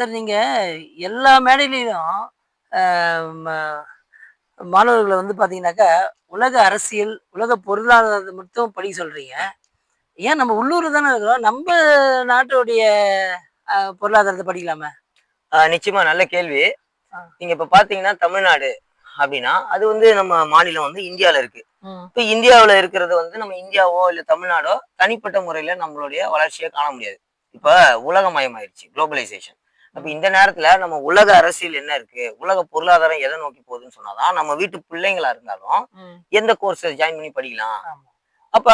Sir நீங்க எல்லா மேடையிலையும் மாணவர்களை வந்து பாத்தீங்கன்னாக்கா உலக அரசியல் உலக பொருளாதாரத்தை மட்டும் படிக்க சொல்றீங்க. ஏன் நம்ம உள்ளூர் தானே இருக்கிறோம்? நம்ம நாட்டுடைய பொருளாதாரத்தை படிக்கலாமே. நிச்சயமா நல்ல கேள்வி. நீங்க இப்ப பாத்தீங்கன்னா தமிழ்நாடு அப்படின்னா அது வந்து நம்ம மாநிலம் வந்து இந்தியால இருக்கு. இப்ப இந்தியாவுல இருக்கிறது வந்து நம்ம இந்தியாவோ இல்ல தமிழ்நாடோ தனிப்பட்ட முறையில நம்மளுடைய வளர்ச்சியை காண முடியாது. இப்ப உலகமயமாயிருச்சு குளோபலைசேஷன் அப்ப இந்த நேரத்துல நம்ம உலக அரசியல் என்ன இருக்கு? உலக பொருளாதாரம் எதை நோக்கி போகுதுன்னு சொன்னாதான் நம்ம வீட்டு பிள்ளைங்களா இருந்தாலும் எந்த கோர்ஸ் ஜாயின் பண்ணி படிக்கலாம். அப்ப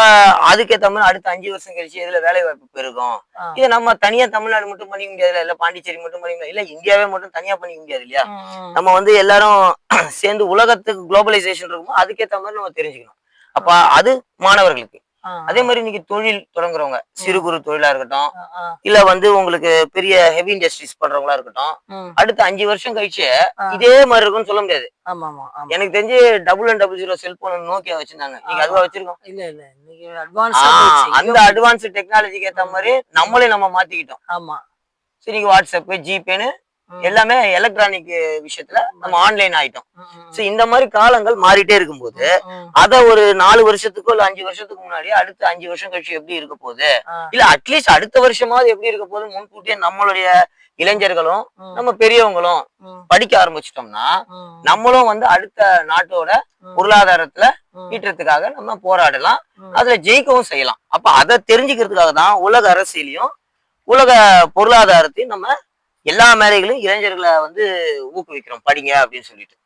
அதுக்கேத்த மாதிரி அடுத்த அஞ்சு வருஷம் கழிச்சு எதுல வேலை வாய்ப்பு பெருகும். இதை நம்ம தனியா தமிழ்நாடு மட்டும் பண்ணிக்க முடியாது இல்ல பாண்டிச்சேரி மட்டும் பண்ணிக்க முடியாது. இல்ல இந்தியாவே மட்டும் தனியா பண்ணிக்க முடியாது இல்லையா. நம்ம வந்து எல்லாரும் சேர்ந்து உலகத்துக்கு குளோபலைசேஷன் இருக்குமோ அதுக்கேத்த மாதிரி நம்ம தெரிஞ்சுக்கணும். அப்ப அது மாணவர்களுக்கு. அதே மாதிரி இன்னைக்கு தொழில் தொடங்குறவங்க சிறு குறு தொழிலா இருக்கட்டும் இல்ல வந்து உங்களுக்கு பெரிய ஹெவி இண்டஸ்ட்ரீஸ் பண்றவங்களா இருக்கட்டும் அடுத்த அஞ்சு வருஷம் கழிச்சு. இதே மாதிரி இருக்கும்னு சொல்ல முடியாது. எனக்கு தெரிஞ்சு double and double zero cellphone Nokia வச்சிருந்தாங்க. நீங்க அதுவா வச்சிருக்கோம். இல்ல இல்ல. அந்த அட்வான்ஸ் டெக்னாலஜிக்கு ஏத்த மாதிரி நம்மளே நம்ம மாத்திக்கிட்டோம். ஆமா. சரி வாட்ஸ்அப் ஜிபேன்னு எல்லாமே எலக்ட்ரானிக் விஷயத்துல நம்ம ஆன்லைன் ஆயிட்டோம். சோ இந்த மாதிரி காலங்கள் மாறிட்டே இருக்கும்போது அத ஒரு நாலு வருஷத்துக்கோ இல்ல அஞ்சு வருஷத்துக்கு முன்னாடி அடுத்த அஞ்சு வருஷம் கழிச்சு எப்படி இருக்க போகுது? இல்ல அட்லீஸ்ட் அடுத்த வருஷமாவது எப்படி இருக்க போகுது முன்கூட்டியே நம்மளுடைய இளைஞர்களும் நம்ம பெரியவங்களும் படிக்க ஆரம்பிச்சிட்டோம்னா நம்மளும் வந்து அடுத்த நாட்டோட பொருளாதாரத்துல ஈட்டுறதுக்காக நம்ம போராடலாம். அதுல ஜெயிக்கவும் செய்யலாம். அப்ப அதை தெரிஞ்சுக்கிறதுக்காக தான் உலக அரசியலையும் உலக பொருளாதாரத்தையும் நம்ம எல்லா மேடைகளையும் இளைஞர்களை வந்து ஊக்குவிக்கிறோம் படிங்க அப்படின்னு சொல்லிட்டு.